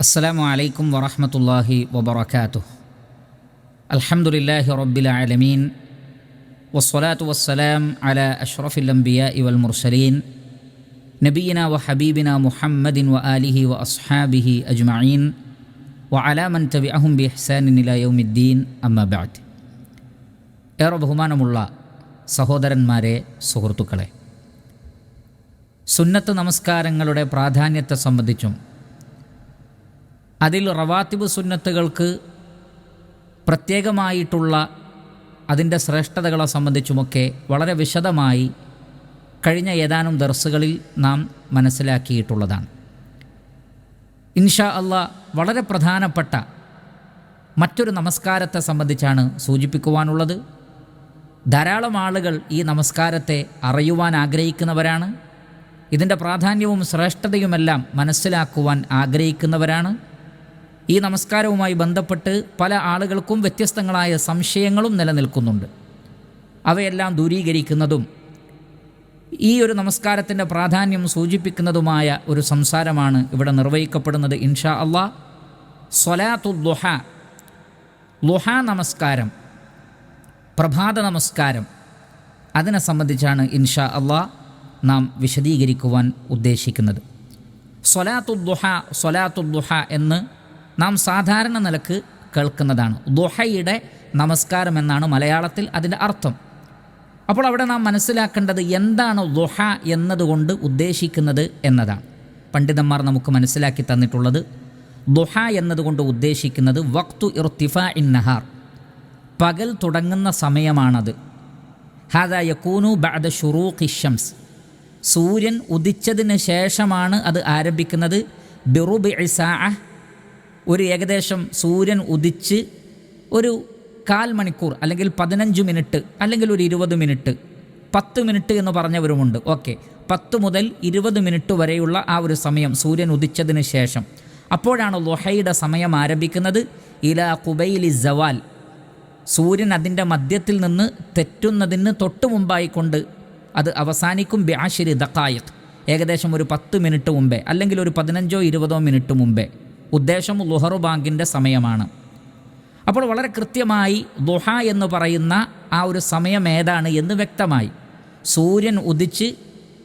السلام عليكم ورحمة الله وبركاته الحمد لله رب العالمين والصلاة والسلام على أشرف الأنبياء والمرسلين نبينا وحبيبنا محمد وآله وأصحابه أجمعين وعلى من تبعهم بإحسان إلى يوم الدين أما بعد ഏറെ ബഹുമാനമുള്ള സഹോദരന്മാരെ സുഹൃത്തുക്കളെ സുന്നത്ത് നമസ്കാരങ്ങളുടെ പ്രാധാന്യത്തെ സംബന്ധിച്ചും അതിൽ റവാത്തിബ് സുന്നത്തുകൾക്ക് പ്രത്യേകമായിട്ടുള്ള അതിന്റെ ശ്രേഷ്ഠതകളെ സംബന്ധിച്ചുമൊക്കെ വളരെ വിശദമായി കഴിഞ്ഞ ഏതാനും ദർസുകളിൽ നാം മനസ്സിലാക്കിയിട്ടുള്ളതാണ്. ഇൻഷാ അല്ല വളരെ പ്രധാനപ്പെട്ട മറ്റൊരു നമസ്കാരത്തെ സംബന്ധിച്ചാണ് സൂചിപ്പിക്കുവാനുള്ളത്. ധാരാളം ആളുകൾ ഈ നമസ്കാരത്തെ അറിയുവാൻ ആഗ്രഹിക്കുന്നവരാണ്. ഇതിന്റെ പ്രാധാന്യവും ശ്രേഷ്ഠതയുമെല്ലാം മനസ്സിലാക്കുവാൻ ആഗ്രഹിക്കുന്നവരാണ്. ഈ നമസ്കാരവുമായി ബന്ധപ്പെട്ട് പല ആളുകൾക്കും വ്യത്യസ്തങ്ങളായ സംശയങ്ങളും നിലനിൽക്കുന്നുണ്ട്. അവയെല്ലാം ദൂരീകരിക്കുന്നതും ഈ ഒരു നമസ്കാരത്തിന്റെ പ്രാധാന്യം സൂചിപ്പിക്കുന്നതുമായ ഒരു സംസാരമാണ് ഇവിടെ നിർവഹിക്കപ്പെടുന്നത് ഇൻഷാ അള്ളാ സ്വലാത്തു ലുഹ ലുഹ നമസ്കാരം പ്രഭാത നമസ്കാരം. അതിനെ സംബന്ധിച്ചാണ് ഇൻഷാ അള്ളാ നാം വിശദീകരിക്കുവാൻ ഉദ്ദേശിക്കുന്നത്. സൊലാത്തു ലുഹ സൊലാത്തു ലുഹ എന്ന് നാം സാധാരണ നിലയ്ക്ക് കേൾക്കുന്നതാണ്. ദുഹയുടെ നമസ്കാരം എന്നാണ് മലയാളത്തിൽ അതിന്റെ അർത്ഥം. അപ്പോൾ അവിടെ നാം മനസ്സിലാക്കേണ്ടത് എന്താണ് ദുഹ എന്നതുകൊണ്ട് ഉദ്ദേശിക്കുന്നത് എന്നതാണ്. പണ്ഡിതന്മാർ നമുക്ക് മനസ്സിലാക്കി തന്നിട്ടുള്ളത് ദുഹ എന്നതുകൊണ്ട് ഉദ്ദേശിക്കുന്നത് വക്തു ഇർത്തിഫ ഇൻ നഹാർ. പകൽ തുടങ്ങുന്ന സമയമാണത്. ഹാദ യക്കൂനു ബഅദ ഷുറൂഖി ഷംസ്. സൂര്യൻ ഉദിച്ചതിന് ശേഷമാണ് അത് ആരംഭിക്കുന്നത്. ബിറുബി ഇസാ ഒരു ഏകദേശം സൂര്യൻ ഉദിച്ച് ഒരു കാൽ മണിക്കൂർ അല്ലെങ്കിൽ പതിനഞ്ച് മിനിറ്റ് അല്ലെങ്കിൽ ഒരു ഇരുപത് മിനിറ്റ് പത്ത് മിനിറ്റ് എന്ന് പറഞ്ഞവരുമുണ്ട്. ഓക്കെ. പത്ത് മുതൽ ഇരുപത് മിനിറ്റ് വരെയുള്ള ആ ഒരു സമയം സൂര്യൻ ഉദിച്ചതിന് ശേഷം. അപ്പോഴാണ് ലൊഹയുടെ സമയം ആരംഭിക്കുന്നത്. ഇല കുബൈലി ജവാൽ സൂര്യൻ അതിന്റെ മധ്യത്തിൽ നിന്ന് തെറ്റുന്നതിന് തൊട്ട് മുമ്പായിക്കൊണ്ട് അത് അവസാനിക്കും ബ്യാഷിരി ദക്കായത് ഏകദേശം ഒരു പത്ത് മിനിറ്റ് മുമ്പേ അല്ലെങ്കിൽ ഒരു പതിനഞ്ചോ ഇരുപതോ മിനിറ്റ് മുമ്പേ. ഉദ്ദേശം ലുഹറു ബാങ്കിന്റെ സമയമാണ്. അപ്പോൾ വളരെ കൃത്യമായി ദുഹ എന്ന് പറയുന്ന ആ ഒരു സമയം ഏതാണ് എന്ന് വ്യക്തമായി. സൂര്യൻ ഉദിച്ച്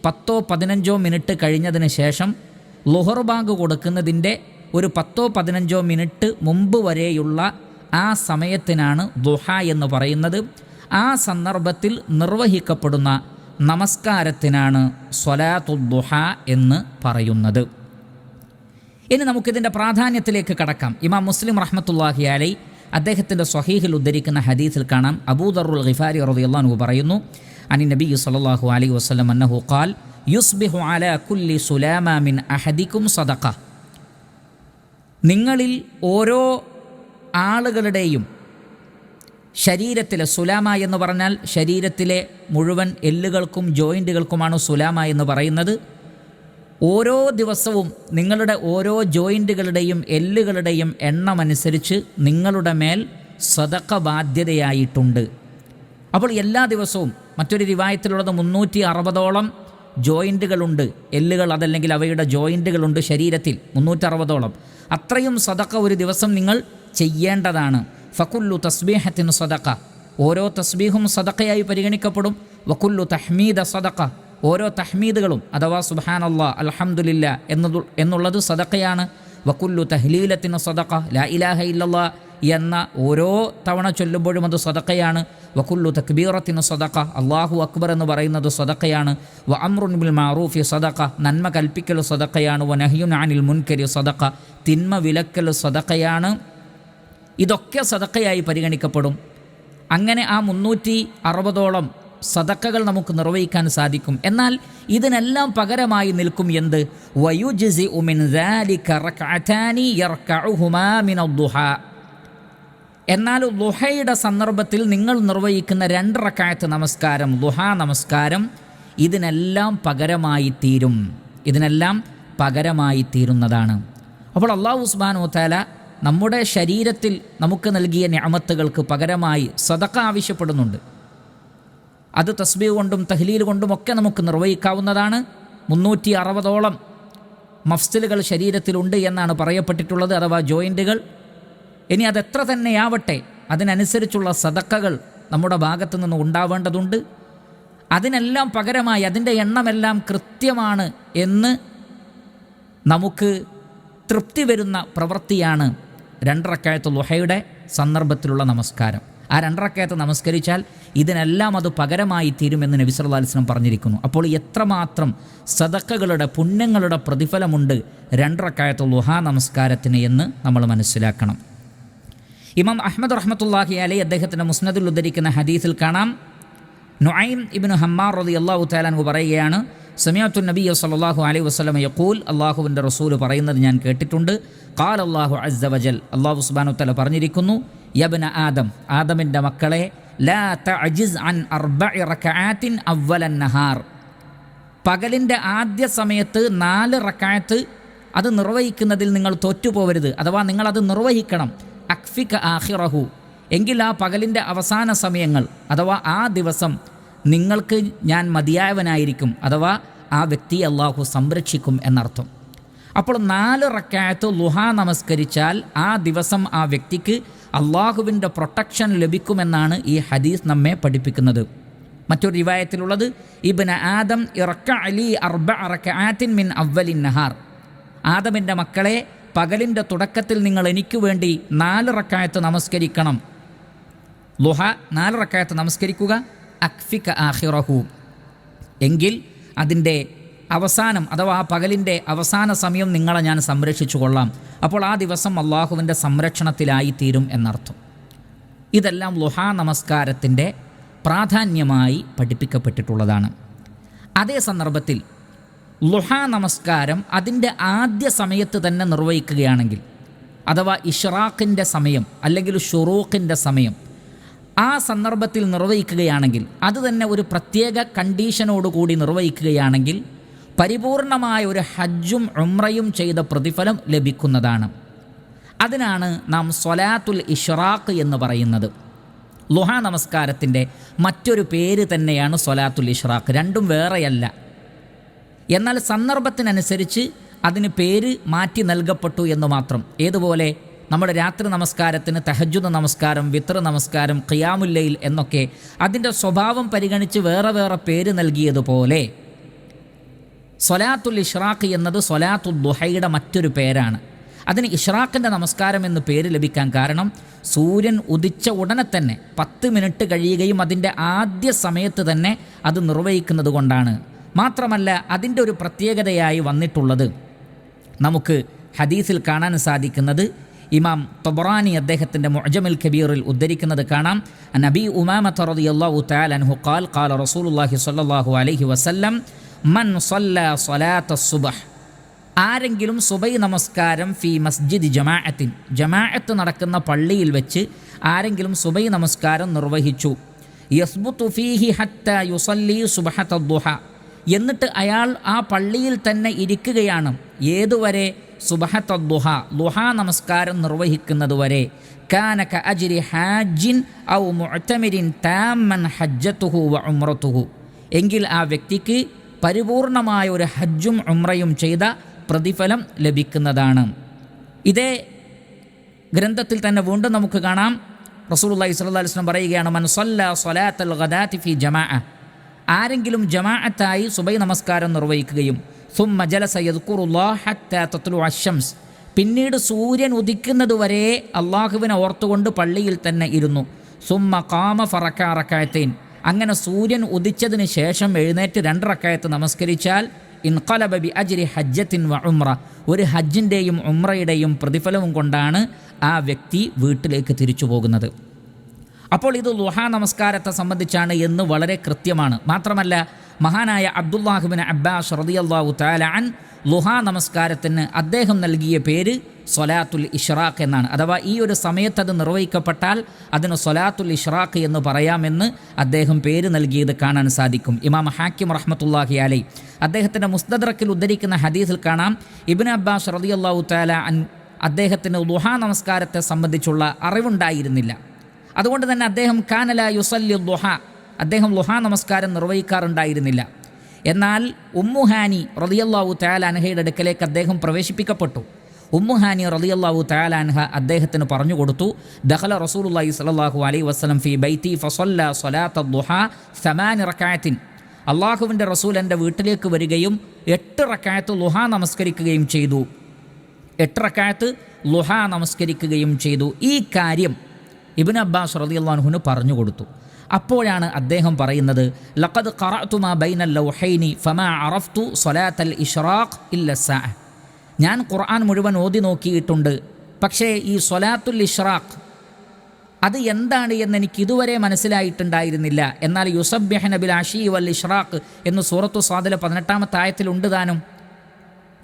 പത്തോ പതിനഞ്ചോ മിനിറ്റ് കഴിഞ്ഞതിന് ശേഷം ലുഹർ ബാങ്ക് കൊടുക്കുന്നതിന്റെ ഒരു പത്തോ പതിനഞ്ചോ മിനിറ്റ് മുമ്പ് വരെയുള്ള ആ സമയത്തിനാണ് ദുഹ എന്ന് പറയുന്നത്. ആ സന്ദർഭത്തിൽ നിർവഹിക്കപ്പെടുന്ന നമസ്കാരത്തിനാണ് സ്വലാത്തുദ്ദുഹ എന്ന് പറയുന്നത്. ഇനി നമുക്കിതിന്റെ പ്രാധാന്യത്തിലേക്ക് കടക്കാം. ഇമാം മുസ്ലിം റഹ്മത്തുല്ലാഹി അലൈ അദ്ദേഹത്തിന്റെ സ്വഹീഹിൽ ഉദ്ധരിക്കുന്ന ഹദീസിൽ കാണാം. അബൂദറുൽ ഖിഫാരി റളിയല്ലാഹു പറയുന്നു അനി നബി സല്ലല്ലാഹു അലൈഹി വസല്ലം അന്നഹു ഖാൽ യുസ്ബിഹു അലാ കുല്ലി സുലാമ മിൻ അഹദിക്കും സദഖ. നിങ്ങളിൽ ഓരോ ആളുകളുടെയും ശരീരത്തിലെ സുലാമ എന്ന് പറഞ്ഞാൽ ശരീരത്തിലെ മുഴുവൻ എല്ലുകൾക്കും ജോയിന്റുകൾക്കുമാണ് സുലാമ എന്ന് പറയുന്നത്. ഓരോ ദിവസവും നിങ്ങളുടെ ഓരോ ജോയിന്റുകളുടെയും എല്ലുകളുടെയും എണ്ണമനുസരിച്ച് നിങ്ങളുടെ മേൽ സ്വതക്ക ബാധ്യതയായിട്ടുണ്ട്. അപ്പോൾ എല്ലാ ദിവസവും മറ്റൊരു റിവായത്തിലുള്ളത് മുന്നൂറ്റി അറുപതോളം ജോയിന്റുകളുണ്ട് എല്ലുകൾ അതല്ലെങ്കിൽ അവയുടെ ജോയിന്റുകളുണ്ട് ശരീരത്തിൽ മുന്നൂറ്ററുപതോളം. അത്രയും സദക്ക ഒരു ദിവസം നിങ്ങൾ ചെയ്യേണ്ടതാണ്. ഫക്കുല്ലു തസ്ബീഹത്തിന് സദക്ക ഓരോ തസ്ബീഹും സദക്കയായി പരിഗണിക്കപ്പെടും. വക്കുല്ലു തഹ്മീദ സദക്ക ഓരോ തഹ്മീദുകളും അഥവാ സുബാനല്ലാ അലഹമുല്ല എന്നതു എന്നുള്ളത് സദക്കയാണ് വക്കുല്ലു തഹ്ലീലത്തിന് സദക്ക ലാ ഇലാഹ ഇല്ലല്ലാ എന്ന ഓരോ തവണ ചൊല്ലുമ്പോഴും അത് സദക്കയാണ് വക്കുല്ലു തക്ബീറത്തിന് സദക്ക അള്ളാഹു അക്ബർ എന്ന് പറയുന്നത് സദക്കയാണ് വ അമ്രുൻ ബിൽ മാറൂഫി സദക്ക നന്മ കൽപ്പിക്കൽ സദക്കയാണ് വ നഹിയുൻ അനിൽ മുൻകരി സദക്ക തിന്മ വിലക്കൽ സദക്കയാണ് ഇതൊക്കെ സദക്കയായി പരിഗണിക്കപ്പെടും. അങ്ങനെ ആ മുന്നൂറ്റി അറുപതോളം സദക്കകൾ നമുക്ക് നിർവഹിക്കാൻ സാധിക്കും. എന്നാൽ ഇതിനെല്ലാം പകരമായി നിൽക്കും എന്ത്? എന്നാൽ ലുഹയുടെ സന്ദർഭത്തിൽ നിങ്ങൾ നിർവഹിക്കുന്ന രണ്ട് റക്കായത്ത് നമസ്കാരം ലുഹ നമസ്കാരം ഇതിനെല്ലാം പകരമായി തീരും. ഇതിനെല്ലാം പകരമായി തീരുന്നതാണ്. അപ്പോൾ അള്ളാഹു ഉസ്മാനോ താല നമ്മുടെ ശരീരത്തിൽ നമുക്ക് നൽകിയ ഞാമത്തുകൾക്ക് പകരമായി സദക്ക ആവശ്യപ്പെടുന്നുണ്ട്. അത് തസ്ബീ കൊണ്ടും തഹ്ലീൽ കൊണ്ടും ഒക്കെ നമുക്ക് നിർവഹിക്കാവുന്നതാണ്. മുന്നൂറ്റി അറുപതോളം മഫ്സലുകൾ ശരീരത്തിലുണ്ട് എന്നാണ് പറയപ്പെട്ടിട്ടുള്ളത് അഥവാ ജോയിന്റുകൾ ഇനി അതെത്ര തന്നെയാവട്ടെ അതിനനുസരിച്ചുള്ള സതക്കകൾ നമ്മുടെ ഭാഗത്തു നിന്ന് ഉണ്ടാവേണ്ടതുണ്ട്. അതിനെല്ലാം പകരമായി അതിന്റെ എണ്ണമെല്ലാം കൃത്യമാണ് എന്ന് നമുക്ക് തൃപ്തി വരുന്ന പ്രവൃത്തിയാണ് രണ്ടറക്കായത്ത് ലുഹയുടെ സന്ദർഭത്തിലുള്ള നമസ്കാരം. ആ രണ്ടറക്കയത്ത് നമസ്കരിച്ചാൽ ഇതിനെല്ലാം അത് പകരമായി തീരുമെന്ന് നബി സല്ലല്ലാഹു അലൈഹി വസല്ലം പറഞ്ഞിരിക്കുന്നു. അപ്പോൾ എത്രമാത്രം സദക്കകളുടെ പുണ്യങ്ങളുടെ പ്രതിഫലമുണ്ട് രണ്ടറക്കായത്ത് ലുഹാ നമസ്കാരത്തിന് എന്ന് നമ്മൾ മനസ്സിലാക്കണം. ഇമാം അഹമ്മദ് റഹ്മത്തുല്ലാഹി അലി അദ്ദേഹത്തിന്റെ മുസ്നദിൽ ഉദ്ധരിക്കുന്ന ഹദീസിൽ കാണാം. നുഐം ഇബ്നു ഹമ്മാർ റതി അള്ളാഹു താലാൻഹു പറയുകയാണ് സമയത്തു നബി സല്ലാഹു അലൈഹി വസ്ലം യക്കൂൽ അള്ളാഹുവിന്റെ റസൂൽ പറയുന്നത് ഞാൻ കേട്ടിട്ടുണ്ട്. കാൽ അള്ളാഹു അസ്സവജൽ അള്ളാഹു സുബാനു തല പറഞ്ഞിരിക്കുന്നു യബ്ന ആദം. ആദമിന്റെ മക്കളെ ലാ അൻ നഹാർ. പകലിന്റെ ആദ്യ സമയത്ത് നാല് റക്കായത്ത് അത് നിർവഹിക്കുന്നതിൽ നിങ്ങൾ തോറ്റുപോവരുത്. അഥവാ നിങ്ങളത് നിർവഹിക്കണം. അക്ഫിക ആഹിറഹു എങ്കിൽ ആ പകലിന്റെ അവസാന സമയങ്ങൾ അഥവാ ആ ദിവസം നിങ്ങൾക്ക് ഞാൻ മതിയായവനായിരിക്കും. അഥവാ ആ വ്യക്തി അള്ളാഹു സംരക്ഷിക്കും എന്നർത്ഥം. അപ്പോൾ നാല് റക്കായത്ത് ലുഹ നമസ്കരിച്ചാൽ ആ ദിവസം ആ വ്യക്തിക്ക് അള്ളാഹുവിന്റെ പ്രൊട്ടക്ഷൻ ലഭിക്കുമെന്നാണ് ഈ ഹദീസ് നമ്മെ പഠിപ്പിക്കുന്നത്. മറ്റൊരു റിവായത്തിലുള്ളത് ഇബിന് ആദം ഇറക്ക അലി അർബ അറക്കാത്തിൻ മിൻ അവലിൻ നഹാർ. ആദമിന്റെ മക്കളെ പകലിന്റെ തുടക്കത്തിൽ നിങ്ങൾ എനിക്ക് വേണ്ടി നാല് റക്കായത്ത് നമസ്കരിക്കണം. ലുഹ നാല് റക്കായത്ത് നമസ്കരിക്കുക അക്ഫിക ആഹിറഹു എങ്കിൽ അതിന്റെ അവസാനം അഥവാ ആ പകലിന്റെ അവസാന സമയം നിങ്ങളെ ഞാൻ സംരക്ഷിച്ചു കൊള്ളാം അപ്പോൾ ആ ദിവസം അള്ളാഹുവിന്റെ സംരക്ഷണത്തിലായിത്തീരും എന്നർത്ഥം. ഇതെല്ലാം ലുഹാ നമസ്കാരത്തിന്റെ പ്രാധാന്യമായി പഠിപ്പിക്കപ്പെട്ടിട്ടുള്ളതാണ്. അതേ സന്ദർഭത്തിൽ ലുഹാ നമസ്കാരം അതിന്റെ ആദ്യ സമയത്ത് തന്നെ നിർവഹിക്കുകയാണെങ്കിൽ അഥവാ ഇഷ്റാഖിന്റെ സമയം അല്ലെങ്കിൽ ഷുറൂഖിന്റെ സമയം ആ സന്ദർഭത്തിൽ നിർവഹിക്കുകയാണെങ്കിൽ അത് തന്നെ ഒരു പ്രത്യേക കണ്ടീഷനോടുകൂടി നിർവഹിക്കുകയാണെങ്കിൽ പരിപൂർണമായ ഒരു ഹജ്ജും ഉമ്രയും ചെയ്ത പ്രതിഫലം ലഭിക്കുന്നതാണ്. അതിനാണ് നാം സ്വലാത്തുൽ ഇഷ്റാഖ് എന്ന് പറയുന്നത്. ലുഹ നമസ്കാരത്തിന്റെ മറ്റൊരു പേര് തന്നെയാണ് സ്വലാത്തുൽ ഇഷ്റാഖ് രണ്ടും വേറെയല്ല. എന്നാൽ സന്ദർഭത്തിനനുസരിച്ച് അതിന് പേര് മാറ്റി നൽകപ്പെട്ടു എന്ന് മാത്രം. ഏതുപോലെ? നമ്മുടെ രാത്രി നമസ്കാരത്തിന് തഹജുദ് നമസ്കാരം വിത്ര നമസ്കാരം ഖിയാമുല്ലയിൽ എന്നൊക്കെ അതിന്റെ സ്വഭാവം പരിഗണിച്ച് വേറെ വേറെ പേര് നൽകിയതുപോലെ. സ്വലാത്തുൽ ഇഷ്റാഖ് എന്നത് സൊലാത്തുൽ ദുഹയുടെ മറ്റൊരു പേരാണ്. അതിന് ഇഷ്റാഖിന്റെ നമസ്കാരം എന്ന് പേര് ലഭിക്കാൻ കാരണം സൂര്യൻ ഉദിച്ച ഉടനെ തന്നെ പത്ത് മിനിറ്റ് കഴിയുകയും അതിന്റെ ആദ്യ സമയത്ത് തന്നെ അത് നിർവഹിക്കുന്നത് കൊണ്ടാണ്. മാത്രമല്ല അതിന്റെ ഒരു പ്രത്യേകതയായി വന്നിട്ടുള്ളത് നമുക്ക് ഹദീസിൽ കാണാൻ സാധിക്കുന്നത് ഇമാം തൊബറാനി അദ്ദേഹത്തിന്റെ മുഅജമുൽ കബീറിൽ ഉദ്ധരിക്കുന്നത് കാണാം. നബി ഉമാമ തറദിയല്ലാഹു തആല അൻഹു ഖാൽ ഖാല റസൂലുള്ളാഹി സ്വല്ലല്ലാഹു അലൈഹി വസല്ലം മൻ സല്ല സുബഹ്. ആരെങ്കിലും സുബൈ നമസ്കാരം ഫി മസ്ജിദ് ജമാഅത്തിൻ ജമാഅത്ത് നടക്കുന്ന പള്ളിയിൽ വെച്ച് ആരെങ്കിലും സുബൈ നമസ്കാരം നിർവഹിച്ചു. യസ്ബുത്തു ഫീഹി ഹത്ത യുസല്ലി സുബഹത്ത ദുഹ. എന്നിട്ട് അയാൾ ആ പള്ളിയിൽ തന്നെ ഇരിക്കുകയാണ്. ഏതുവരെ? സുബഹത്ത ദുഹ. ദുഹ നമസ്കാരം നിർവഹിക്കുന്നതുവരെ കാനക അജിരി ഹാജിൻ ഔ മുഅ്തമിരിൻ താമൻ ഹജ്ജത്തുഹു വ ഉംറത്തുഹു. എങ്കിൽ ആ വ്യക്തിക്ക് പരിപൂർണമായ ഒരു ഹജ്ജും ഉമ്രയും ചെയ്ത പ്രതിഫലം ലഭിക്കുന്നതാണ്. ഇതേ ഗ്രന്ഥത്തിൽ തന്നെ വീണ്ടും നമുക്ക് കാണാം. റസൂലുള്ളാഹി സ്വല്ലല്ലാഹു അലൈഹി വസല്ലം പറയുകയാണ് മൻ സല്ല ഗദാത്തി ഫി ജമാഅ. ആരെങ്കിലും ജമാഅത്തായി സുബൈ നമസ്കാരം നിർവഹിക്കുകയും സുമ്മ ജലസ ഹത്താ അശംസ് പിന്നീട് സൂര്യൻ ഉദിക്കുന്നതുവരെ അള്ളാഹുവിനെ ഓർത്തുകൊണ്ട് പള്ളിയിൽ തന്നെ ഇരുന്നു. സുമ്മ കാമ ഫറക്ക റക്കായത്തേൻ അങ്ങനെ സൂര്യൻ ഉദിച്ചതിന് ശേഷം എഴുന്നേറ്റ് രണ്ട് റക്കായത്ത് നമസ്കരിച്ചാൽ ഇൻകലബബി അജ്രി ഹജ്ജത്തിൻ വ ഉംറ. ഒരു ഹജ്ജിന്റെയും ഉമ്രയുടെയും പ്രതിഫലവും കൊണ്ടാണ് ആ വ്യക്തി വീട്ടിലേക്ക് തിരിച്ചു പോകുന്നത്. അപ്പോൾ ഇത് ലുഹാ നമസ്കാരത്തെ സംബന്ധിച്ചാണ് എന്ന് വളരെ കൃത്യമാണ്. മാത്രമല്ല മഹാനായ അബ്ദുല്ലാഹുബിൻ അബ്ബാസ് റളിയല്ലാഹു തആല അൻ ലുഹാ നമസ്കാരത്തിന് അദ്ദേഹം നൽകിയ പേര് സൊലാത്തുൽ ഇഷ്റാഖ് എന്നാണ്. അഥവാ ഈ ഒരു സമയത്ത് അത് നിർവഹിക്കപ്പെട്ടാൽ അതിന് സൊലാത്തുൽ ഇഷ്റാഖ് എന്ന് പറയാമെന്ന് അദ്ദേഹം പേര് നൽകിയത് കാണാൻ സാധിക്കും. ഇമാം ഹാക്കിം റഹ്മത്തുല്ലാഹി അലൈ. അദ്ദേഹത്തിന്റെ മുസ്തദ്രക്കിൽ ഉദ്ധരിക്കുന്ന ഹദീസിൽ കാണാം ഇബിൻ അബ്ബാസ് റളിയല്ലാഹു തആല അൻ അദ്ദേഹത്തിന് ദുഹാ നമസ്കാരത്തെ സംബന്ധിച്ചുള്ള അറിവുണ്ടായിരുന്നില്ല. അതുകൊണ്ട് തന്നെ അദ്ദേഹം കാനല യുസല്ലി ദുഹ അദ്ദേഹം ലുഹാ നമസ്കാരം നിർവഹിക്കാറുണ്ടായിരുന്നില്ല. എന്നാൽ ഉമ്മുഹാനി റതിയല്ലാവു തയാലാൻഹയുടെ അടുക്കലേക്ക് അദ്ദേഹം പ്രവേശിപ്പിക്കപ്പെട്ടു. ഉമ്മുഹാനി റളിയല്ലാഹു തയാലാൻഹ അദ്ദേഹത്തിന് പറഞ്ഞു കൊടുത്തു ദഖല റസൂലുള്ളാഹി സ്വല്ലല്ലാഹു അലൈ വസ്ലം ഫി ബൈത്തി ഫസല്ല സൊലാത്ത ദുഹാ അള്ളാഹുവിന്റെ റസൂൽ എന്റെ വീട്ടിലേക്ക് വരികയും എട്ട് റക്കായത്ത് ലുഹ നമസ്കരിക്കുകയും ചെയ്തു. എട്ട് റക്കായത്ത് ലുഹ നമസ്കരിക്കുകയും ചെയ്തു. ഈ കാര്യം ഇബിൻ അബ്ബാസ് റളിയല്ലാഹുവിന് പറഞ്ഞു കൊടുത്തു. അപ്പോഴാണ് അദ്ദേഹം പറയുന്നത് ലഖദ് ഖറഅതുമാ ബൈനൽ ലൗഹൈനി ഫമാ അറഫ്തു സ്വലാത്തൽ ഇഷ്റാഖ് ഇല്ല സാ ഞാൻ ഖുർആൻ മുഴുവൻ ഓതി നോക്കിയിട്ടുണ്ട്. പക്ഷേ ഈ സൊലാത്തുൽ ഇഷ്റാഖ് അത് എന്താണ് എന്ന് എനിക്ക് ഇതുവരെ മനസ്സിലായിട്ടുണ്ടായിരുന്നില്ല. എന്നാൽ യുസബ്യഹ നബിൽ അഷീ വൽ ഇഷ്റാഖ് എന്ന് സൂറത്തു സ്വാദിലെ പതിനെട്ടാമത്തെ ആയത്തിലുണ്ട് താനും.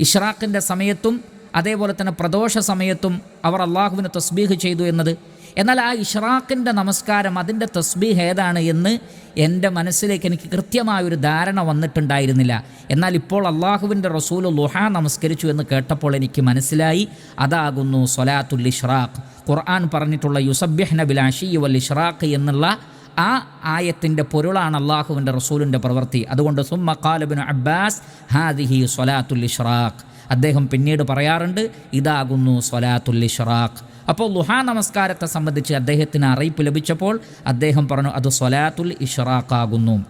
ഇഷ്റാഖിന്റെ സമയത്തും അതേപോലെ തന്നെ പ്രദോഷ സമയത്തും അവർ അള്ളാഹുവിനെ തസ്ബീഹ് ചെയ്തു എന്നത് എന്നാൽ ആ ഇഷ്റാഖിന്റെ നമസ്കാരം അതിന്റെ തസ്ബീഹ് ഏതാണ് എന്ന് എന്റെ മനസ്സിലേക്ക് എനിക്ക് കൃത്യമായൊരു ധാരണ വന്നിട്ടുണ്ടായിരുന്നില്ല. എന്നാൽ ഇപ്പോൾ അള്ളാഹുവിന്റെ റസൂൽ ലുഹ നമസ്കരിച്ചു എന്ന് കേട്ടപ്പോൾ എനിക്ക് മനസ്സിലായി. അതാകുന്നു സൊലാത്തുൽ ഇഷ്റാഖ്. ഖുർആൻ പറഞ്ഞിട്ടുള്ള യുസബ്യഹ് നബിൽ അഷി വൽ ഇഷ്റാഖ് എന്നുള്ള ആ ആയത്തിന്റെ പൊരുളാണ് അള്ളാഹുവിന്റെ റസൂലിന്റെ പ്രവൃത്തി. അതുകൊണ്ട് സുമ്മ കാലബിൻ അബ്ബാസ് ഹാദിഹി സൊലാത്തുൽ ഇഷ്റാഖ്. അദ്ദേഹം പിന്നീട് പറയാറുണ്ട് ഇതാകുന്നു സൊലാത്തുൽ ഇഷ്റാഖ്. അപ്പോൾ ലുഹാ നമസ്കാരത്തെ സംബന്ധിച്ച് അദ്ദേഹത്തിന് അറിയിപ്പ് ലഭിച്ചപ്പോൾ അദ്ദേഹം പറഞ്ഞു അത് സൊലാത്തുൽ ഇഷ്റാഖാകുന്നു.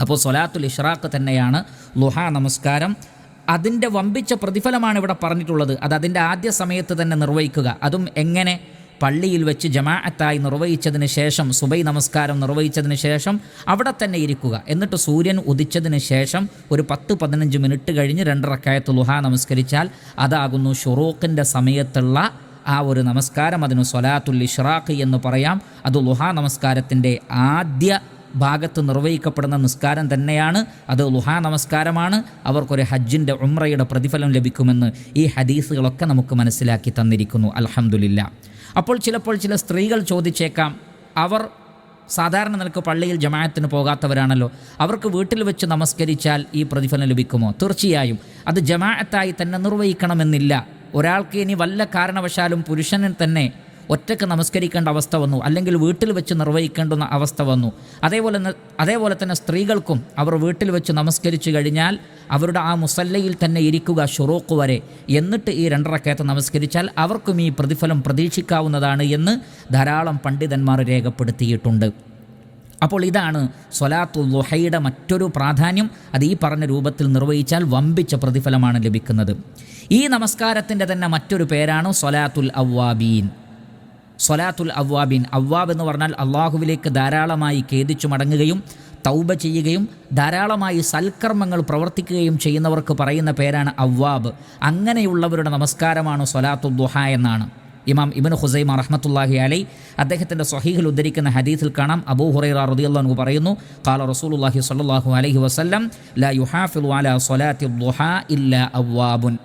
അപ്പോൾ സൊലാത്തുൽ ഇഷ്റാഖ് തന്നെയാണ് ലുഹാ നമസ്കാരം. അതിന്റെ വമ്പിച്ച പ്രതിഫലമാണ് ഇവിടെ പറഞ്ഞിട്ടുള്ളത്. അത് അതിന്റെ ആദ്യ സമയത്ത് തന്നെ നിർവഹിക്കുക. അതും എങ്ങനെ? പള്ളിയിൽ വെച്ച് ജമാഅത്തായി നിർവഹിച്ചതിന് ശേഷം സുബൈ നമസ്കാരം നിർവഹിച്ചതിന് ശേഷം അവിടെ തന്നെ ഇരിക്കുക. എന്നിട്ട് സൂര്യൻ ഉദിച്ചതിന് ശേഷം ഒരു പത്ത് പതിനഞ്ച് മിനിറ്റ് കഴിഞ്ഞ് രണ്ടറക്കായത്ത് ലുഹ നമസ്കരിച്ചാൽ അതാകുന്നു ഷുറൂഖിന്റെ സമയത്തുള്ള ആ ഒരു നമസ്കാരം അതിന് സൊലാത്തുൽ ഇഷ്റാഖ് എന്ന് പറയാം. അത് ലുഹാ നമസ്കാരത്തിന്റെ ആദ്യ ഭാഗത്ത് നിർവഹിക്കപ്പെടുന്ന നിസ്കാരം തന്നെയാണ്. അത് ലുഹാ നമസ്കാരമാണ്. അവർക്കൊരു ഹജ്ജിന്റെ ഉമ്രയുടെ പ്രതിഫലം ലഭിക്കുമെന്ന് ഈ ഹദീസുകളൊക്കെ നമുക്ക് മനസ്സിലാക്കി തന്നിരിക്കുന്നു. അലഹമുല്ല അപ്പോൾ ചിലപ്പോൾ ചില സ്ത്രീകൾ ചോദിച്ചേക്കാം അവർ സാധാരണ നിലയ്ക്ക് പള്ളിയിൽ ജമാഅത്തിന് പോകാത്തവരാണല്ലോ. അവർക്ക് വീട്ടിൽ വെച്ച് നമസ്കരിച്ചാൽ ഈ പ്രതിഫലം ലഭിക്കുമോ? തീർച്ചയായും. അത് ജമാഅത്തായി തന്നെ നിർവഹിക്കണമെന്നില്ല. ഒരാൾക്ക് ഇനി വല്ല കാരണവശാലും പുരുഷന് തന്നെ ഒറ്റയ്ക്ക് നമസ്കരിക്കേണ്ട അവസ്ഥ വന്നു. അല്ലെങ്കിൽ വീട്ടിൽ വെച്ച് നിർവഹിക്കേണ്ടുന്ന അവസ്ഥ വന്നു. അതേപോലെ അതേപോലെ തന്നെ സ്ത്രീകൾക്കും അവർ വീട്ടിൽ വെച്ച് നമസ്കരിച്ചു കഴിഞ്ഞാൽ അവരുടെ ആ മുസല്ലയിൽ തന്നെ ഇരിക്കുക ഷുറോക്ക് വരെ. എന്നിട്ട് ഈ രണ്ടറക്കയത്ത് നമസ്കരിച്ചാൽ അവർക്കും ഈ പ്രതിഫലം പ്രതീക്ഷിക്കാവുന്നതാണ് എന്ന് ധാരാളം പണ്ഡിതന്മാർ രേഖപ്പെടുത്തിയിട്ടുണ്ട്. അപ്പോൾ ഇതാണ് സൊലാത്തു ലുഹയുടെ മറ്റൊരു പ്രാധാന്യം. അത് ഈ പറഞ്ഞ രൂപത്തിൽ നിർവഹിച്ചാൽ വമ്പിച്ച പ്രതിഫലമാണ് ലഭിക്കുന്നത്. ഈ നമസ്കാരത്തിന്റെ തന്നെ മറ്റൊരു പേരാണ് സൊലാത്തുൽ അവ്വാബീൻ. സൊലാത്തുൽ അവ്വാബീൻ. അവ്വാബ് എന്ന് പറഞ്ഞാൽ അള്ളാഹുവിലേക്ക് ധാരാളമായി ഖേദിച്ചു മടങ്ങുകയും തൗബ ചെയ്യുകയും ധാരാളമായി സൽക്കർമ്മങ്ങൾ പ്രവർത്തിക്കുകയും ചെയ്യുന്നവർക്ക് പറയുന്ന പേരാണ് അവ്വാബ്. അങ്ങനെയുള്ളവരുടെ നമസ്കാരമാണ് സൊലാത്തു ദുഹ എന്നാണ്. ഇമാം ഇബിൻ ഹുസൈമ റഹ്മത്തുല്ലാഹി അലൈ അദ്ദേഹത്തിന്റെ സ്വഹീഹിൽ ഉദ്ധരിക്കുന്ന ഹദീസിൽ കാണാം. അബൂ ഹുറൈറ റളിയല്ലാഹു അൻഹു പറയുന്നു കാല റസൂലുള്ളാഹി സ്വല്ലല്ലാഹു അലൈഹി വസല്ലം ലാ യുഹാഫിലു അലാ ഇല്ലാ അവ്വാബുൻ.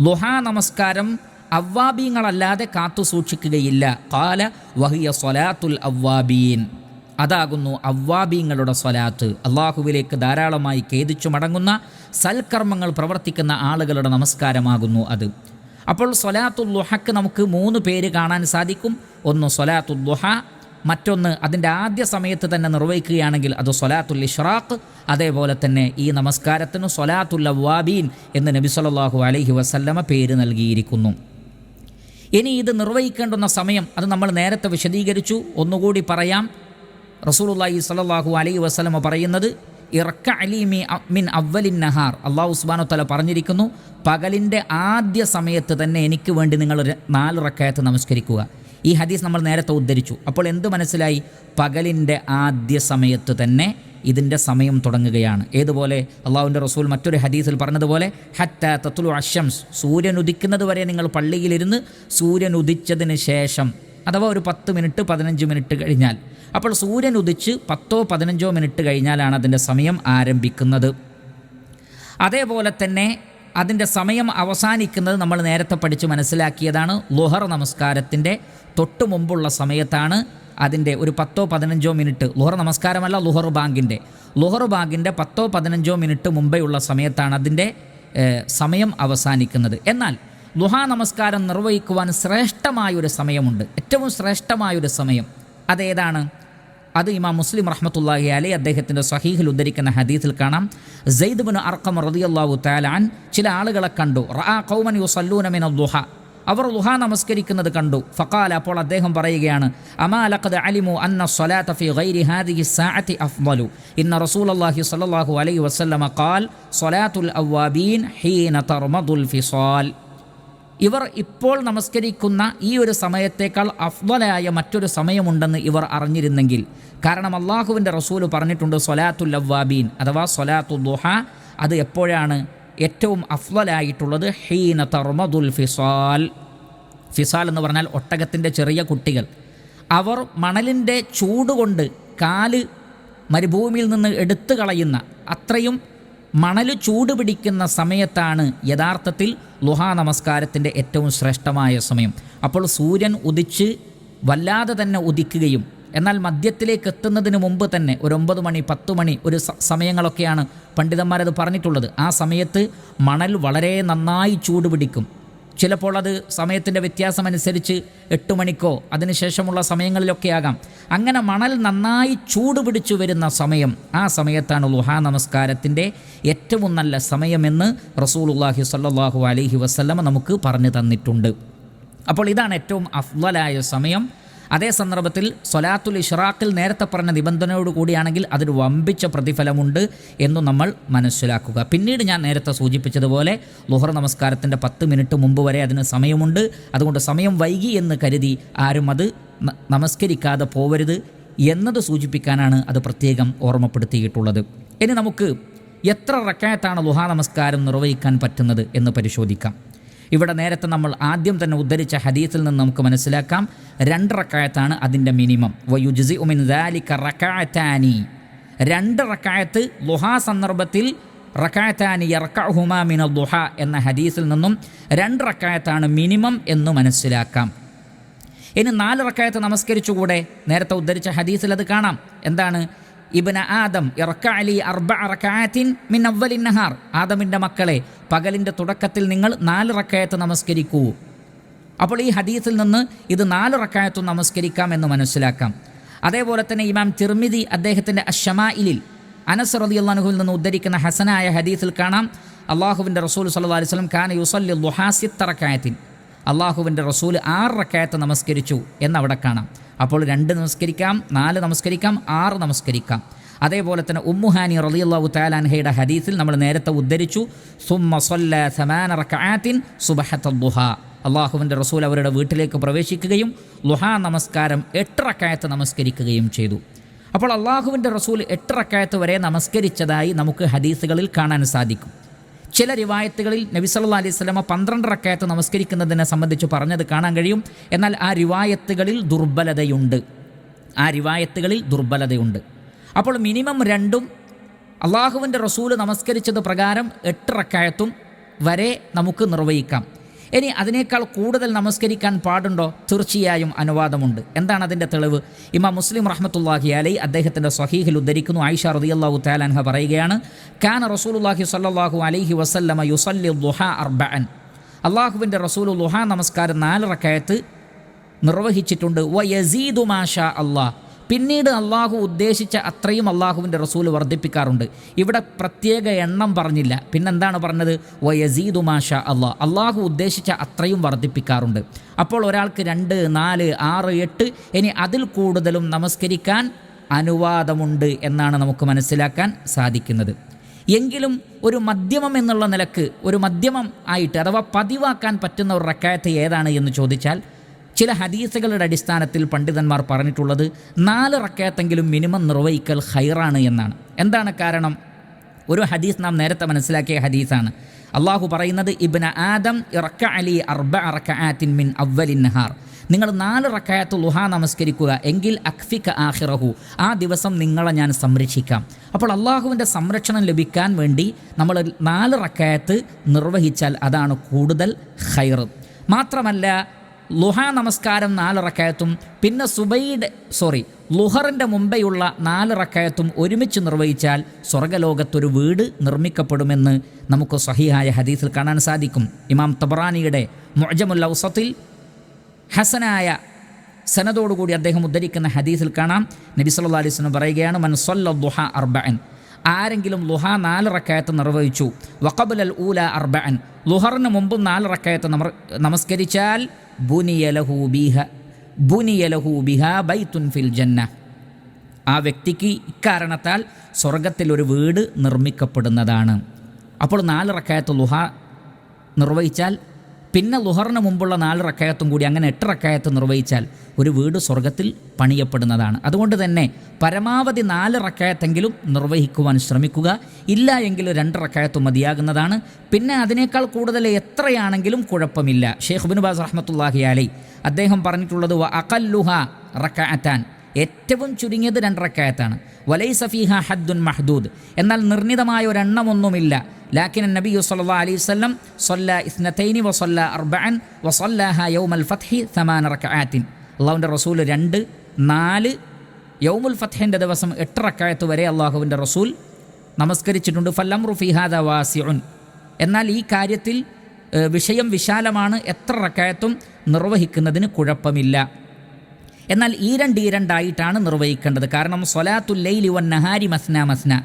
ലുഹ നമസ്കാരം അവ്വാബീങ്ങളല്ലാതെ കാത്തു സൂക്ഷിക്കുകയില്ല. കാല വഹിയ സ്വലാത്തുൽ അവ്വാബീൻ. അതാകുന്നു അവ്വാബീങ്ങളുടെ സ്വലാത്ത്. അള്ളാഹുവിലേക്ക് ധാരാളമായി ഖേദിച്ചു മടങ്ങുന്ന സൽക്കർമ്മങ്ങൾ പ്രവർത്തിക്കുന്ന ആളുകളുടെ നമസ്കാരമാകുന്നു അത്. അപ്പോൾ സ്വലാത്തുൽ ലുഹക്ക് നമുക്ക് മൂന്ന് പേര് കാണാൻ സാധിക്കും. ഒന്ന് സ്വലാത്തുൽ ലുഹ മറ്റൊന്ന് അതിന്റെ ആദ്യ സമയത്ത് തന്നെ നിർവഹിക്കുകയാണെങ്കിൽ അത് സൊലാത്തുൽ ഇഷ്റാഖ് അതേപോലെ തന്നെ ഈ നമസ്കാരത്തിന് സൊലാത്തുൽ അവ്വാബീൻ എന്ന് നബി സല്ലല്ലാഹു അലൈഹി വസല്ലമ പേര് നൽകിയിരിക്കുന്നു. ഇനി ഇത് നിർവഹിക്കേണ്ടുന്ന സമയം അത് നമ്മൾ നേരത്തെ വിശദീകരിച്ചു. ഒന്നുകൂടി പറയാം. റസൂലുള്ളാഹി സലാഹു അലൈഹി വസ്ലമ പറയുന്നത് ഇറക്ക അലിമി മിൻ അവലിൻ നഹാർ. അള്ളാഹു ഉസ്മാനു തല പറഞ്ഞിരിക്കുന്നു പകലിന്റെ ആദ്യ സമയത്ത് തന്നെ എനിക്ക് വേണ്ടി നിങ്ങൾ നാല് റക്കായത്ത് നമസ്കരിക്കുക. ഈ ഹദീസ് നമ്മൾ നേരത്തെ ഉദ്ധരിച്ചു. അപ്പോൾ എന്ത് മനസ്സിലായി? പകലിന്റെ ആദ്യ സമയത്ത് തന്നെ ഇതിന്റെ സമയം തുടങ്ങുകയാണ്. ഏതുപോലെ? അള്ളാഹുവിന്റെ റസൂൽ മറ്റൊരു ഹദീസിൽ പറഞ്ഞതുപോലെ ഹത്ത തത്തുലു അഷംസ് സൂര്യൻ ഉദിക്കുന്നത് വരെ നിങ്ങൾ പള്ളിയിലിരുന്ന് സൂര്യൻ ഉദിച്ചതിന് ശേഷം അഥവാ ഒരു പത്ത് മിനിറ്റ് പതിനഞ്ച് മിനിറ്റ് കഴിഞ്ഞാൽ. അപ്പോൾ സൂര്യൻ ഉദിച്ച് പത്തോ പതിനഞ്ചോ മിനിറ്റ് കഴിഞ്ഞാലാണ് അതിന്റെ സമയം ആരംഭിക്കുന്നത്. അതേപോലെ തന്നെ അതിന്റെ സമയം അവസാനിക്കുന്നത് നമ്മൾ നേരത്തെ പഠിച്ച് മനസ്സിലാക്കിയതാണ്. ലുഹർ നമസ്കാരത്തിന്റെ തൊട്ട് മുമ്പുള്ള സമയത്താണ് അതിന്റെ ഒരു പത്തോ പതിനഞ്ചോ മിനിറ്റ്. ലുഹർ നമസ്കാരമല്ല ലുഹർ ബാങ്കിന്റെ. ലുഹർ ബാങ്കിന്റെ പത്തോ പതിനഞ്ചോ മിനിറ്റ് മുമ്പേ ഉള്ള സമയത്താണ് അതിന്റെ സമയം അവസാനിക്കുന്നത്. എന്നാൽ ലുഹാ നമസ്കാരം നിർവഹിക്കുവാൻ ശ്രേഷ്ഠമായൊരു സമയമുണ്ട്. ഏറ്റവും ശ്രേഷ്ഠമായൊരു സമയം അതേതാണ്? അത് ഇമാം മുസ്ലിം റഹ്മത്തുല്ലാഹി അലൈ അദ്ദേഹത്തിന്റെ സഹീഹിൽ ഉദ്ധരിക്കുന്ന ഹദീസിൽ കാണാം. സെയ്ദ് ബിൻ അർക്കം റതിയല്ലാവു താലാൻ ചില ആളുകളെ കണ്ടു. റാ കൗമൻ യു സല്ലൂനമിന ദുഹ. അവർ ലുഹ നമസ്കരിക്കുന്നത് കണ്ടു. ഫക്കാൽ അപ്പോൾ അദ്ദേഹം പറയുകയാണ് അമാലഖദ് അലിമു അന്ന സ്വലാത്ത ഫി ഗൈരി ഹാദിഹി സാഅത്തി അഫ്ളലു ഇന്ന റസൂലല്ലാഹി സ്വല്ലല്ലാഹു അലൈഹി വസല്ലമ ഖാൽ സ്വലാത്തുൽ അവ്വാബീൻ ഹീന തർമദുൽ ഫിസാൽ. ഇവർ ഇപ്പോൾ നമസ്കരിക്കുന്ന ഈ ഒരു സമയത്തേക്കാൾ അഫ്വലായ മറ്റൊരു സമയമുണ്ടെന്ന് ഇവർ അറിഞ്ഞിരുന്നെങ്കിൽ. കാരണം അള്ളാഹുവിന്റെ റസൂൽ പറഞ്ഞിട്ടുണ്ട് സൊലാത്തു ലവ്വാബീൻ അഥവാ സൊലാത്തു ദുഹ. അത് എപ്പോഴാണ്? ഏറ്റവും അഫ്വലായിട്ടുള്ളത് ഹീന തർമദുൽ ഫിസാൽ. ഫിസാൽ എന്ന് പറഞ്ഞാൽ ഒട്ടകത്തിന്റെ ചെറിയ കുട്ടികൾ. അവർ മണലിന്റെ ചൂടുകൊണ്ട് കാൽ മരുഭൂമിയിൽ നിന്ന് എടുത്തു കളയുന്ന അത്രയും മണൽ ചൂട് പിടിക്കുന്ന സമയത്താണ് യഥാർത്ഥത്തിൽ ലുഹാ നമസ്കാരത്തിന്റെ ഏറ്റവും ശ്രേഷ്ഠമായ സമയം. അപ്പോൾ സൂര്യൻ ഉദിച്ച് വല്ലാതെ തന്നെ ഉദിക്കുകയും എന്നാൽ മദ്യത്തിലേക്ക് എത്തുന്നതിന് മുമ്പ് തന്നെ ഒരു ഒമ്പത് മണി പത്ത് മണി ഒരു സമയങ്ങളൊക്കെയാണ് പണ്ഡിതന്മാരത് പറഞ്ഞിട്ടുള്ളത്. ആ സമയത്ത് മണൽ വളരെ നന്നായി ചൂട് പിടിക്കും. ചിലപ്പോൾ അത് സമയത്തിന്റെ വ്യത്യാസമനുസരിച്ച് എട്ട് മണിക്കോ അതിനുശേഷമുള്ള സമയങ്ങളിലൊക്കെ ആകാം. അങ്ങനെ മണൽ നന്നായി ചൂട് പിടിച്ചു വരുന്ന സമയം ആ സമയത്താണ് ലുഹാ നമസ്കാരത്തിന്റെ ഏറ്റവും നല്ല സമയമെന്ന് റസൂലുള്ളാഹി സല്ലാഹു അലഹി വസ്ലമ നമുക്ക് പറഞ്ഞു തന്നിട്ടുണ്ട്. അപ്പോൾ ഇതാണ് ഏറ്റവും അഫ്വലായ സമയം. അതേ സന്ദർഭത്തിൽ സൊലാത്തുൽ ഇഷ്റാഖിൽ നേരത്തെ പറഞ്ഞ നിബന്ധനയോട് കൂടിയാണെങ്കിൽ അതൊരു വമ്പിച്ച പ്രതിഫലമുണ്ട് എന്ന് നമ്മൾ മനസ്സിലാക്കുക. പിന്നീട് ഞാൻ നേരത്തെ സൂചിപ്പിച്ചതുപോലെ ലുഹർ നമസ്കാരത്തിന്റെ പത്ത് മിനിറ്റ് മുമ്പ് വരെ അതിന് സമയമുണ്ട്. അതുകൊണ്ട് സമയം വൈകി എന്ന് കരുതി ആരും അത് നമസ്കരിക്കാതെ പോവരുത് എന്നത് സൂചിപ്പിക്കാനാണ് അത് പ്രത്യേകം ഓർമ്മപ്പെടുത്തിയിട്ടുള്ളത്. ഇനി നമുക്ക് എത്ര റക്കായത്താണ് ലുഹാ നമസ്കാരം നിർവഹിക്കാൻ പറ്റുന്നത് എന്ന് പരിശോധിക്കാം. ഇവിടെ നേരത്തെ നമ്മൾ ആദ്യം തന്നെ ഉദ്ധരിച്ച ഹദീസിൽ നിന്ന് നമുക്ക് മനസ്സിലാക്കാം. രണ്ട് റക്കായത്താണ് അതിന്റെ മിനിമം. വയുജി ഉമിൻ ദാലിക്ക റക്കായത്താനി. രണ്ട് റക്കായത്ത് ലുഹാ സന്ദർഭത്തിൽ റക്കായത്താനി യർക്കഹുമാ മിന ലുഹ എന്ന ഹദീസിൽ നിന്നും രണ്ട് റക്കായത്താണ് മിനിമം എന്ന് മനസ്സിലാക്കാം. ഇനി നാല് റക്കായത്ത് നമസ്കരിച്ചുകൂടെ? നേരത്തെ ഉദ്ധരിച്ച ഹദീസിൽ അത് കാണാം. എന്താണ്? ഇബ്ന ആദം ഇറക്ക അലി അർബ അറക്കാത്തിൻ മിൻ അവലിൻ നഹാർ. ആദമിന്റെ മക്കളെ പകലിന്റെ തുടക്കത്തിൽ നിങ്ങൾ നാല് റക്കായത്ത് നമസ്കരിക്കൂ. അപ്പോൾ ഈ ഹദീസിൽ നിന്ന് ഇത് നാല് റക്കായത്തും നമസ്കരിക്കാം എന്ന് മനസ്സിലാക്കാം. അതേപോലെ തന്നെ ഇമാം തിർമിതി അദ്ദേഹത്തിന്റെ അഷമായിലിൽ അനസ് റളിയല്ലാഹുവിൽ നിന്ന് ഉദ്ധരിക്കുന്ന ഹസനായ ഹദീസിൽ കാണാം അള്ളാഹുവിന്റെ റസൂൽ സല്ലല്ലാഹു അലൈഹി വസല്ലം ഖാൻ യുസല്ലി ലുഹാസിത്ത റക്കായത്തിൻ. അള്ളാഹുവിന്റെ റസൂൽ ആറ് റക്കായത്ത് നമസ്കരിച്ചു എന്നവിടെ കാണാം. അപ്പോൾ രണ്ട് നമസ്കരിക്കാം നാല് നമസ്കരിക്കാം ആറ് നമസ്കരിക്കാം. അതേപോലെ തന്നെ ഉമ്മുഹാനി റളിയല്ലാഹു താലാൻഹയുടെ ഹദീസിൽ നമ്മൾ നേരത്തെ ഉദ്ധരിച്ചു അള്ളാഹുവിന്റെ റസൂൽ അവരുടെ വീട്ടിലേക്ക് പ്രവേശിക്കുകയും ലുഹാ നമസ്കാരം എട്ടറക്കായത്ത് നമസ്കരിക്കുകയും ചെയ്തു. അപ്പോൾ അള്ളാഹുവിന്റെ റസൂൽ എട്ടറക്കായത്ത് വരെ നമസ്കരിച്ചതായി നമുക്ക് ഹദീസുകളിൽ കാണാൻ സാധിക്കും. ചില റിവായത്തുകളിൽ നബി സല്ലല്ലാഹു അലൈഹി സ്വലമ പന്ത്രണ്ട് റക്കായത്ത് നമസ്കരിക്കുന്നതിനെ സംബന്ധിച്ച് പറഞ്ഞത് കാണാൻ കഴിയും. എന്നാൽ ആ റിവായത്തുകളിൽ ദുർബലതയുണ്ട്. ആ റിവായത്തുകളിൽ ദുർബലതയുണ്ട്. അപ്പോൾ മിനിമം രണ്ടും അള്ളാഹുവിന്റെ റസൂൽ നമസ്കരിച്ചത് പ്രകാരം എട്ട് റക്കായത്തും വരെ നമുക്ക് നിർവഹിക്കാം. ഇനി അതിനേക്കാൾ കൂടുതൽ നമസ്കരിക്കാൻ പാടുണ്ടോ? തീർച്ചയായും അനുവാദമുണ്ട്. എന്താണ് അതിന്റെ തെളിവ്? ഇമാ മുസ്ലിം റഹ്മത്തുല്ലാഹി അലൈ അദ്ദേഹത്തിന്റെ സ്വഹീഹിൽ ഉദ്ധരിക്കുന്നു. ആയിഷ റളിയല്ലാഹു താലാൻഹ പറയുകയാണ് കാന റസൂലുല്ലാഹി സല്ലാഹു അലൈഹി വസല്ലമ യുസല്ലി ദുഹ അർബഅൻ. അള്ളാഹുവിന്റെ റസൂൽ ദുഹ നമസ്കാരം നാല് റക്കായത്ത് നിർവഹിച്ചിട്ടുണ്ട്. വ യസീദു മാഷാ അള്ളാഹ്. പിന്നീട് അള്ളാഹു ഉദ്ദേശിച്ച അത്രയും അള്ളാഹുവിന്റെ റസൂൽ വർദ്ധിപ്പിക്കാറുണ്ട്. ഇവിടെ പ്രത്യേക എണ്ണം പറഞ്ഞില്ല. പിന്നെന്താണ് പറഞ്ഞത്? വ യസീദു മാഷാ അള്ളാഹ് അള്ളാഹു ഉദ്ദേശിച്ച അത്രയും വർദ്ധിപ്പിക്കാറുണ്ട്. അപ്പോൾ ഒരാൾക്ക് രണ്ട് നാല് ആറ് എട്ട് ഇനി അതിൽ കൂടുതലും നമസ്കരിക്കാൻ അനുവാദമുണ്ട് എന്നാണ് നമുക്ക് മനസ്സിലാക്കാൻ സാധിക്കുന്നത്. എങ്കിലും ഒരു മധ്യമം എന്നുള്ള നിലയ്ക്ക് ഒരു മധ്യമം ആയിട്ട് അഥവാ പതിവാക്കാൻ പറ്റുന്ന ഒരു റക്കായത്ത് ഏതാണ് എന്ന് ചോദിച്ചാൽ ചില ഹദീസുകളുടെ അടിസ്ഥാനത്തിൽ പണ്ഡിതന്മാർ പറഞ്ഞിട്ടുള്ളത് നാല് റക്കയത്തെങ്കിലും മിനിമം നിർവഹിക്കൽ ഹൈറാണ് എന്നാണ്. എന്താണ് കാരണം? ഒരു ഹദീസ് നാം നേരത്തെ മനസ്സിലാക്കിയ ഹദീസാണ്. അള്ളാഹു പറയുന്നത് ഇബ്ന ആദം ഇറക്ക അലി അർബ റക്കാത്തിൻ മിൻ അവലിൻ നഹാർ. നിങ്ങൾ നാല് റക്കായത്ത് ലുഹ നമസ്കരിക്കുക എങ്കിൽ അഖ്ഫിക ആഹിറഹു ആ ദിവസം നിങ്ങളെ ഞാൻ സംരക്ഷിക്കാം. അപ്പോൾ അള്ളാഹുവിന്റെ സംരക്ഷണം ലഭിക്കാൻ വേണ്ടി നമ്മൾ നാല് റക്കായത്ത് നിർവഹിച്ചാൽ അതാണ് കൂടുതൽ ഹൈർ മാത്രമല്ല ലുഹ നമസ്കാരം നാല് റക്കായത്തും പിന്നെ സുബൈയുടെ സോറി ലുഹറിന്റെ മുമ്പെയുള്ള നാല് റക്കായത്തും ഒരുമിച്ച് നിർവഹിച്ചാൽ സ്വർഗലോകത്തൊരു വീട് നിർമ്മിക്കപ്പെടുമെന്ന് നമുക്ക് സഹിയായ ഹദീസിൽ കാണാൻ സാധിക്കും. ഇമാം തബറാനിയുടെ മുഅജമുൽ ഔസത്തിൽ ഹസനായ സനതോടുകൂടി അദ്ദേഹം ഉദ്ധരിക്കുന്ന ഹദീസിൽ കാണാം. നബി സ്വലം പറയുകയാണ് മൻ സൊല്ല ദുഹ അർബഅൻ. ആരെങ്കിലും ലുഹ നാല് റക്കായത്ത് നിർവഹിച്ചു. വഖബുൽ ഊല അർബഅൻ. ലുഹറിന് മുമ്പും നാല് റക്കായത്ത് നമസ്കരിച്ചാൽ ബുനിയലഹു ബിഹ ബുനിയലഹു ബിഹ ഫിൽ ജന്ന. ആ വ്യക്തിക്ക് ഇക്കാരണത്താൽ സ്വർഗത്തിൽ ഒരു വീട് നിർമ്മിക്കപ്പെടുന്നതാണ്. അപ്പോൾ നാല് റക്കായത്ത് ലുഹ നിർവഹിച്ചാൽ പിന്നെ ലുഹറിന് മുമ്പുള്ള നാല് റക്കായത്തും കൂടി അങ്ങനെ എട്ട് റക്കായത്ത് നിർവഹിച്ചാൽ ഒരു വീട് സ്വർഗത്തിൽ പണിയപ്പെടുന്നതാണ്. അതുകൊണ്ട് തന്നെ പരമാവധി നാല് റക്കായത്തെങ്കിലും നിർവഹിക്കുവാൻ ശ്രമിക്കുക. ഇല്ല എങ്കിൽ രണ്ട് റക്കായത്ത് മതിയാകുന്നതാണ്. പിന്നെ അതിനേക്കാൾ കൂടുതൽ എത്രയാണെങ്കിലും കുഴപ്പമില്ല. ഷെയ്ഖ് ബാസ് റഹ്മത്തുല്ലാഹി അലൈ അദ്ദേഹം പറഞ്ഞിട്ടുള്ളത് അക്കല്ലുഹ റക്കായത്താൻ ഏറ്റവും ചുരുങ്ങിയത് രണ്ടറക്കായത്താണ് വലൈ സഫീഹ ഹദ്ദുൻ മഹ്ദൂദ്. എന്നാൽ നിർണിതമായ ഒരെണ്ണമൊന്നുമില്ല. ലാക്കിൻ നബി സല്ലാ അലൈഹി വസല്ലം സൊല്ല ഇസ്നത്തൈനി വസല്ല അർബഅൻ വസൊല്ലാഹ യൗമൽ ഫത്ഹി സമാൻ റക്കായത്തിൻ അള്ളാഹുവിന്റെ റസൂൽ രണ്ട് നാല് യൗമുൽ ഫത്ഹിന്റെ ദിവസം എട്ട് റക്കായത്ത് വരെ അള്ളാഹുവിന്റെ റസൂൽ നമസ്കരിച്ചിട്ടുണ്ട്. ഫല്ലം റുഫിഹാദ വാസിഉൻ. എന്നാൽ ഈ കാര്യത്തിൽ വിഷയം വിശാലമാണ്. എത്ര റക്കായത്തും നിർവഹിക്കുന്നതിന് കുഴപ്പമില്ല. എന്നാൽ ഈരണ്ട് ഈരണ്ടായിട്ടാണ് നിർവഹിക്കേണ്ടത്. കാരണം സൊലാത്തുല്ലൈലി വൻ നഹാരി മസ്ന മസ്ന.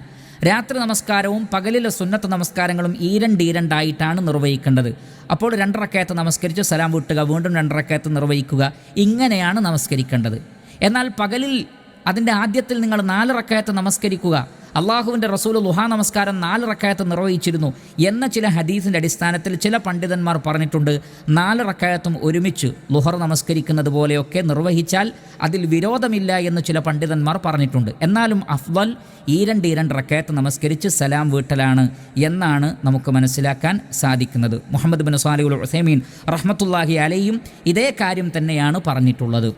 രാത്രി നമസ്കാരവും പകലിലെ സുന്നത്ത് നമസ്കാരങ്ങളും ഈരണ്ട് ഈരണ്ടായിട്ടാണ് നിർവഹിക്കേണ്ടത്. അപ്പോൾ രണ്ടരക്കയത്ത് നമസ്കരിച്ച് സലാം വിട്ടുക വീണ്ടും രണ്ടരക്കയത്ത് നിർവഹിക്കുക. ഇങ്ങനെയാണ് നമസ്കരിക്കേണ്ടത്. എന്നാൽ പകലിൽ അതിന്റെ ആദ്യത്തിൽ നിങ്ങൾ നാല് റക്കയത്ത് നമസ്കരിക്കുക. അള്ളാഹുവിന്റെ റസൂൽ ലുഹാ നമസ്കാരം നാല് റക്കായത്ത് നിർവഹിച്ചിരുന്നു എന്ന ചില ഹദീസിന്റെ അടിസ്ഥാനത്തിൽ ചില പണ്ഡിതന്മാർ പറഞ്ഞിട്ടുണ്ട് നാല് റക്കായത്തും ഒരുമിച്ച് ലുഹർ നമസ്കരിക്കുന്നത് പോലെയൊക്കെ നിർവഹിച്ചാൽ അതിൽ വിരോധമില്ല എന്ന് ചില പണ്ഡിതന്മാർ പറഞ്ഞിട്ടുണ്ട്. എന്നാലും അഫ്വൽ ഈ രണ്ട് ഈ രണ്ട് റക്കായത്ത് നമസ്കരിച്ച് സലാം വീട്ടലാണ് എന്നാണ് നമുക്ക് മനസ്സിലാക്കാൻ സാധിക്കുന്നത്. മുഹമ്മദ് ബിൻ സാലിഉൽ ഹുസൈമീൻ റഹ്മത്തുല്ലാഹി അലയും ഇതേ കാര്യം തന്നെയാണ് പറഞ്ഞിട്ടുള്ളത്.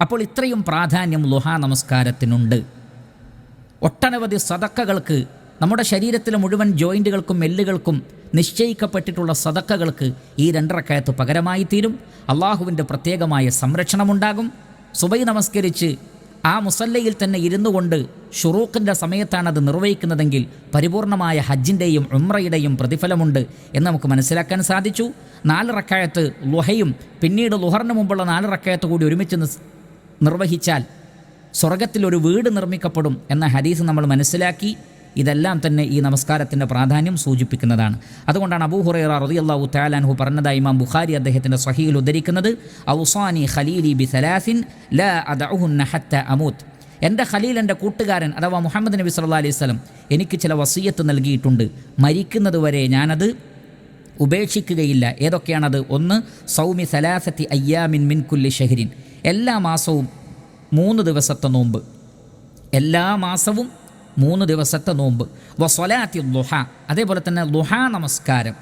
അപ്പോൾ ഇത്രയും പ്രാധാന്യം ലുഹാ നമസ്കാരത്തിനുണ്ട്. ഒട്ടനവധി സതക്കകൾക്ക് നമ്മുടെ ശരീരത്തിലെ മുഴുവൻ ജോയിന്റുകൾക്കും എല്ലുകൾക്കും നിശ്ചയിക്കപ്പെട്ടിട്ടുള്ള സതക്കകൾക്ക് ഈ രണ്ടറക്കയത്ത് പകരമായി തീരും. അള്ളാഹുവിന്റെ പ്രത്യേകമായ സംരക്ഷണമുണ്ടാകും. സുബൈ നമസ്കരിച്ച് ആ മുസല്ലയിൽ തന്നെ ഇരുന്നു കൊണ്ട് ഷുറൂഖിന്റെ സമയത്താണ് അത് നിർവഹിക്കുന്നതെങ്കിൽ പരിപൂർണമായ ഹജ്ജിന്റെയും ഉമ്രയുടെയും പ്രതിഫലമുണ്ട് എന്ന് നമുക്ക് മനസ്സിലാക്കാൻ സാധിച്ചു. നാല് റക്കായത്ത് ലുഹയും പിന്നീട് ലുഹറിന് മുമ്പുള്ള നാല് റക്കായത്ത് കൂടി ഒരുമിച്ച് നിർവഹിച്ചാൽ സ്വർഗത്തിൽ ഒരു വീട് നിർമ്മിക്കപ്പെടും എന്ന ഹദീസ് നമ്മൾ മനസ്സിലാക്കി. ഇതെല്ലാം തന്നെ ഈ നമസ്കാരത്തിന്റെ പ്രാധാന്യം സൂചിപ്പിക്കുന്നതാണ്. അതുകൊണ്ടാണ് അബൂ ഹുറൈറ റതി അള്ളാഹു താലാൻഹു പറഞ്ഞതായി ഇമാം ബുഖാരി അദ്ദേഹത്തിന്റെ സഹിയിൽ ഉദ്ധരിക്കുന്നത് ഔസാനി ഖലീലി ബി സലാസിൻ ല അദഉഹുന്ന ഹത്ത അമൂത്ത് എന്റെ ഖലീൽ എന്റെ കൂട്ടുകാരൻ അഥവാ മുഹമ്മദ് നബി സല്ലാ അലൈഹി സ്വലം എനിക്ക് ചില വസീയത്ത് നൽകിയിട്ടുണ്ട്. മരിക്കുന്നത് വരെ ഞാനത് ഉപേക്ഷിക്കുകയില്ല. ഏതൊക്കെയാണത്? ഒന്ന് സൗമി സലാസത്തി അയ്യാമിൻ മിൻകുല്ലി ഷഹരിൻ. എല്ലാ മാസവും മൂന്ന് ദിവസത്തെ നോമ്പ്. എല്ലാ മാസവും മൂന്ന് ദിവസത്തെ നോമ്പ്. വസ്വലാത്തി ലുഹ അതേപോലെ തന്നെ ലുഹ നമസ്കാരം.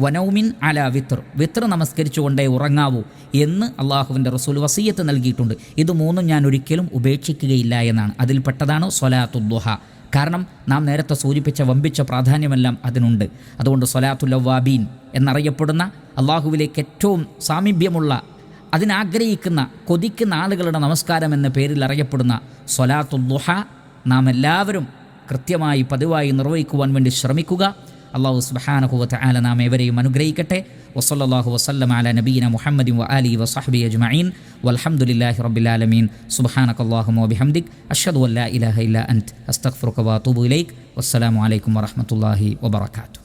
വനൗമിൻ അല വിത്ര വിത്ര നമസ്കരിച്ചു നമസ്കരിച്ചുകൊണ്ടേ ഉറങ്ങാവൂ എന്ന് അള്ളാഹുവിന്റെ റസൂൽ വസീയത്ത് നൽകിയിട്ടുണ്ട്. ഇത് മൂന്നും ഞാൻ ഒരിക്കലും ഉപേക്ഷിക്കുകയില്ല എന്നാണ്. അതിൽപ്പെട്ടതാണ് സൊലാത്തുദ്ദുഹ കാരണം നാം നേരത്തെ സൂചിപ്പിച്ച വമ്പിച്ച പ്രാധാന്യമെല്ലാം അതിനുണ്ട്. അതുകൊണ്ട് സൊലാത്തുല്ലവാബീൻ എന്നറിയപ്പെടുന്ന അള്ളാഹുവിലേക്ക് ഏറ്റവും സാമീപ്യമുള്ള അതിനാഗ്രഹിക്കുന്ന കൊതിക്കുന്ന ആളുകളുടെ നമസ്കാരം എന്ന പേരിൽ അറിയപ്പെടുന്ന സൊലാത്തുദ്ദുഹ നാം എല്ലാവരും കൃത്യമായി പതിവായി നിർവഹിക്കുവാൻ വേണ്ടി ശ്രമിക്കുക. അള്ളാഹു സുബാനഹുവത്ത് ആല നാം ഏവരെയും അനുഗ്രഹിക്കട്ടെ. വസല്ലാഹു വസ്ലം ആല നബീന മുഹമ്മദിൻ വ അലി വസഹബി അജ്മീൻ വലഹമുല്ലാഹി റബ്ബിലാലമീൻ സുബാനക്കല്ലാഹു ബിഹംദിക്. അഷദ് അല്ലാ ഇലാഹ ഇല്ല അൻത്. അസ്തഖ്ഫുറുക വാത്തൂബു ഇലൈക്. വസ്സലാമു അലൈക്കും വറഹമത്തല്ലാഹി വബർക്കാത്തു